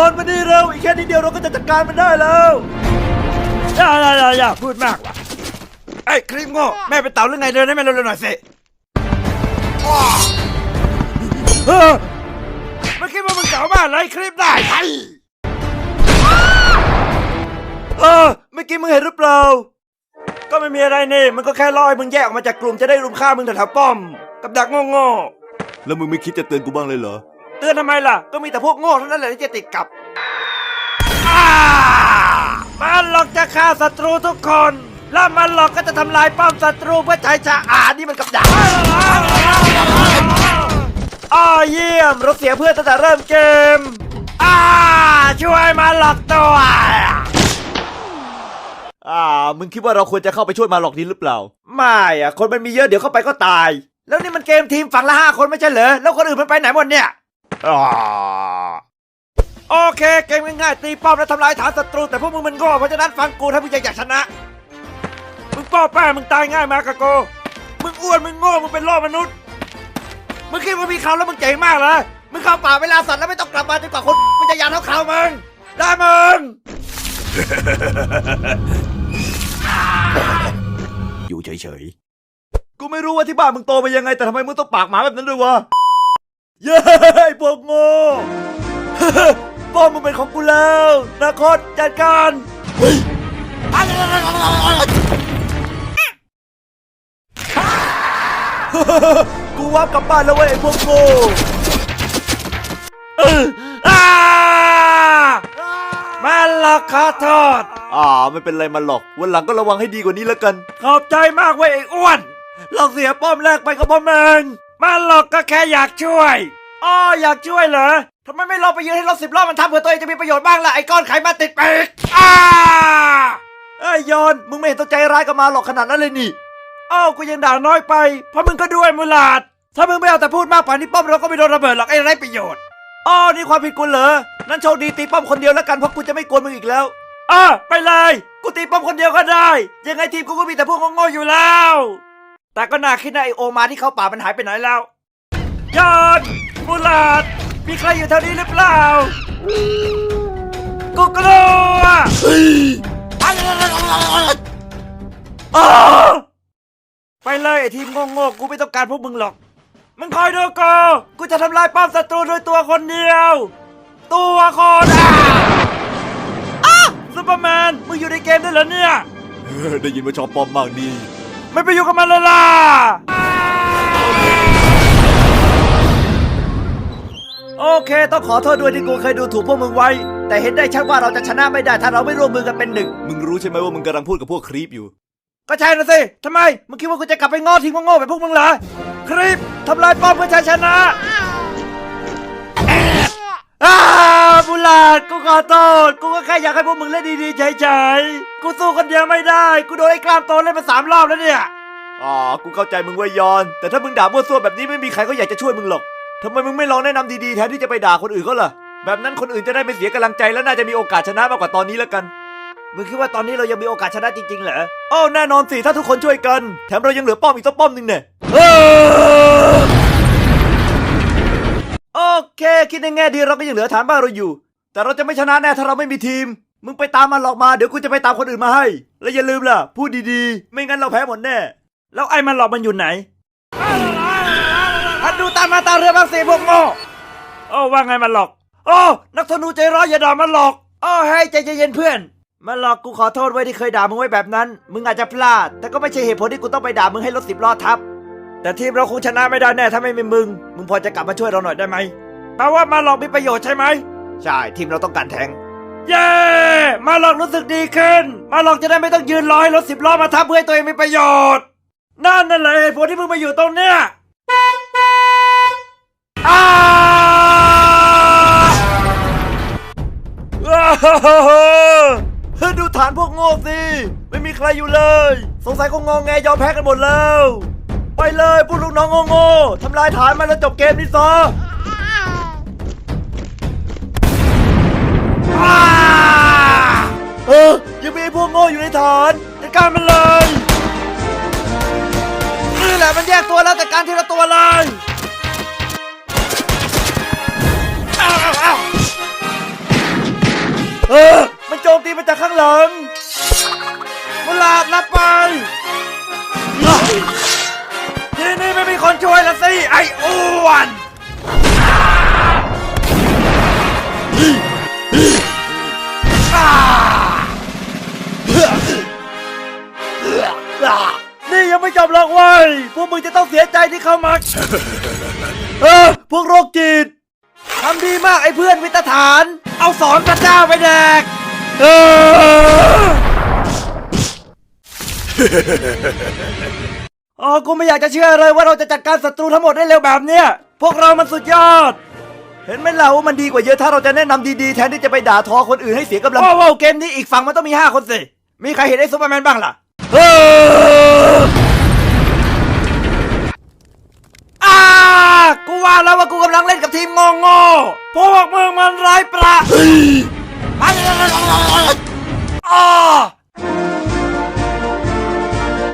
อนมานี่เร็วอีกแค่นิดเดียวเราก็จะจัดการมันได้แล้วอย่าอย่าอย่าอย่าพูดมากว่ะไอ้ครีมโง่แม่เป็นเต่าหรือไงเดินให้แม่เร็วๆหน่อยสิเออไม่คิดว่ามึงเก่ามากเลยครีมได้ไอ้เออเมื่อกี้มึงเห็นหรือเปล่า ก็ไม่มีอะไรนี่ มันก็แค่ล่อให้มึงแยกออกมาจากกลุ่มจะได้รุมฆ่ามึงแถวๆป้อม กับดักโง่ๆแล้วมึงไม่คิดจะเตือนกูบ้างเลยเหรอ เตือนทำไมล่ะ ก็มีแต่พวกโง่เท่านั้นแหละที่จะติดกับอ่ามันหลอกจะฆ่าศัตรูทุกคน แล้วมันหลอกก็จะทำลายป้อมศัตรูเพื่อใช้ชาอานี่มันกับดักอ้าเยี่ยมราเสียเพื่อนตั้งแต่เริ่มเกมอ่าช่วยมาหลอกตัวอ่า มึงคิดว่าเราควรจะเข้าไปช่วยมาหลอกนี้หรือเปล่า ไม่อะคนมันมีเยอะเดี๋ยวเข้าไปก็ตาย แล้วนี่มันเกมทีมฝั่งละห้าคนไม่ใช่เหรอ แล้วคนอื่นมันไปไหนหมดเนี่ย โอเคเกมง่ายๆตีป้อมแล้วทำลายฐานศัตรูแต่พวกมึงมันโง่เพราะฉะนั้นฟังกูถ้ามึงอยากชนะ มึงป้อแป้มึงตายง่ายมากกะโก มึงอ้วนมึงโง่มึงเป็นโลกมนุษย์ มึงคิดว่ามีเขาแล้วมึงเจ๋งมากเหรอ มึงเข้าป่าเวลาสัตว์แล้วไม่ต้องกลับมาจนกว่าคนมันจะยานเท่าเขามึง ได้มึง อยู่เฉยๆ กูไม่รู้ว่าที่บ้านมึงโตมายังไงแต่ทำไมมึงต้องปากหมาแบบนั้นด้วยวะ เย้พวกโง่ป้อมมึงเป็นของกูแล้วนาคตจัดการกูวับกลับบ้านแล้วเว้ยไอ้พวกโง่เอออ้ามาหลอกขอโทษอ่าไม่เป็นไรมาหรอกวันหลังก็ระวังให้ดีกว่านี้แล้วกัน ขอบใจมากเว้ยไอ้อ้วน เราเสียป้อมแรกไปก็เพราะมึง มาหลอกก็แค่อยากช่วยอ้ออยากช่วยเหรอทำไมไม่ลองไปยืนให้รถสิบล้อมันทำเพื่อตัวเองจะมีประโยชน์บ้างล่ะไอ้ก้อนไขมันติดปีกอ้าไอ้ยยอนมึงไม่เห็นต้องใจร้ายกับมาหลอกขนาดนั้นเลยนี่อ้าวกูยังด่าน้อยไป เพราะมึงก็ด้วยมุลาด ถ้ามึงไม่เอาแต่พูดมากป่านนี้ป้อมเราก็ไม่โดนระเบิดหรอกไอ้ไรประโยชน์อ้อนี่ความผิดกูเหรอนั่นโชคดีตีป้อมคนเดียวแล้วกันเพราะกูจะไม่กวนมึงอีกแล้วอะไปเลย กูตีป้อมคนเดียวก็ได้ ยังไงทีมกูก็มีแต่พวกโง่ๆอยู่แล้ว แต่ก็น่าคิดนะไอโอมาที่เขาป่ามันหายไปไหนแล้วยอนมุลาดมีใครอยู่แถวนี้หรือเปล่ากูกลัวอ้าวไปเลยไอทีมโง่ๆกูไม่ต้องการพวกมึงหรอก มึงคอยดูกูกูจะทำลายป้อมศัตรูโดยตัวคนเดียว ตัวคนอะอ้าซูเปอร์แมนมึงอยู่ในเกมด้วยเหรอเนี่ยได้ยินว่าชอบปอมมากดี ไม่ไปอยู่กับมันเลยล่ะ โอเค ต้องขอโทษด้วยที่กูเคยดูถูกพวกมึงไว้ แต่เห็นได้ชัดว่าเราจะชนะไม่ได้ถ้าเราไม่ร่วมมือกันเป็นหนึ่ง มึงรู้ใช่ไหมว่ามึงกำลังพูดกับพวกครีปอยู่ ก็ใช่นะสิทำไมมึงคิดว่ากูจะกลับไปง้อทิ้งโง่ๆแบบพวกมึงเหรอคลิปทำลายป้อมเพื่อชัยชนะ ขอโทษ กูก็แค่อยากให้พวกมึงเล่นดีๆเฉยๆ กูสู้คนเดียวไม่ได้ กูโดนไอ้กล้ามโตเล่นมาสามรอบแล้วเนี่ย อ๋อ กูเข้าใจมึงไว้ยอน แต่ถ้ามึงด่ามั่วซั่วแบบนี้ไม่มีใครก็อยากจะช่วยมึงหรอกทำไมมึงไม่ลองแนะนำดีๆแทนที่จะไปด่าคนอื่นก็ล่ะ แบบนั้นคนอื่นจะได้ไม่เสียกำลังใจและน่าจะมีโอกาสชนะมากกว่าตอนนี้แล้วกัน มึงคิดว่าตอนนี้เรายังมีโอกาสชนะจริงๆเหรอโอ้าแน่นอนสิถ้าทุกคนช่วยกัน แถมเรายังเหลือป้อมอีกสักป้อมหนึ่งเนี่ยเออโอเค คิดในแง่ดีเราก็ยังเหลือฐานบ้านเราอยู่ แต่เราจะไม่ชนะแน่ถ้าเราไม่มีทีม มึงไปตามมันหลอกมาเดี๋ยวกูจะไปตามคนอื่นมาให้ และอย่าลืมล่ะ พูดดีๆ ไม่งั้นเราแพ้หมดแน่ แล้วไอ้มันหลอกมันอยู่ไหนพัดดูตามมาตาเรือบางสิพวกโง่โอ้ว่าไงมันหลอก โอ้นักธนูใจร้อนอย่าด่ามันหลอกโอ้ให้ใจเย็นเพื่อน มันหลอกกูขอโทษไว้ที่เคยด่ามึงไว้แบบนั้น มึงอาจจะพลาด แต่ก็ไม่ใช่เหตุผลที่กูต้องไปด่ามึงให้รถสิบล้อทับ แต่ทีมเราคงชนะไม่ได้แน่ถ้าไม่มีมึง มึงพอจะกลับมาช่วยเราหน่อยได้ไหมแปลว่ามาหลอกมีประโยชน์ใช่ไหม ใช่ทีมเราต้องการแทงเย้มาหลอกรู้สึกดีขึ้น มาหลอกจะได้ไม่ต้องยืนรอให้รถสิบล้อมาทับเพื่อให้ตัวเองมีประโยชน์ นั่นนั่นแหละเหตุผลที่มึงมาอยู่ตรงเนี้ยอ้าว้าวดูฐานพวกโง่สิ ไม่มีใครอยู่เลย สงสัยคงงองแงยอมแพ้กันหมดแล้ว ไปเลยพวกลูกน้องโง่ๆทำลายฐานมันแล้วจบเกมนี้ซะ การมันเลยนี่แหละมันแยกตัวแล้วแต่การทีละตัวเลยอ้าวเออมันโจมตีมาจากข้างหลังมุลาดรับไปทีนี้ไม่มีคนช่วยละสิไอ้อ้วน นี่ยังไม่จบหรอกเว้ยพวกมึงจะต้องเสียใจที่เข้ามา เออ พวกโรคจิตทำดีมากไอ้เพื่อนวิตฐาน เอาสอนพระเจ้าไปแดก เอออ๋อกูไม่อยากจะเชื่อเลยว่าเราจะจัดการศัตรูทั้งหมดได้เร็วแบบเนี้ย พวกเรามันสุดยอด เห็นไหมล่ะว่ามันดีกว่าเยอะถ้าเราจะแนะนำดีๆ แทนที่จะไปด่าทอคนอื่นให้เสียกำลังว้าวว้วเกมนี้อีกฝั่งมันต้องมี 5 คนสิ มีใครเห็นไอ้ซูเปอร์แมนบ้างล่ะ อากูว่าแล้วว่ากูกำลังเล่นกับทีมงงโง่พวกมึงมันไร้ประอ้า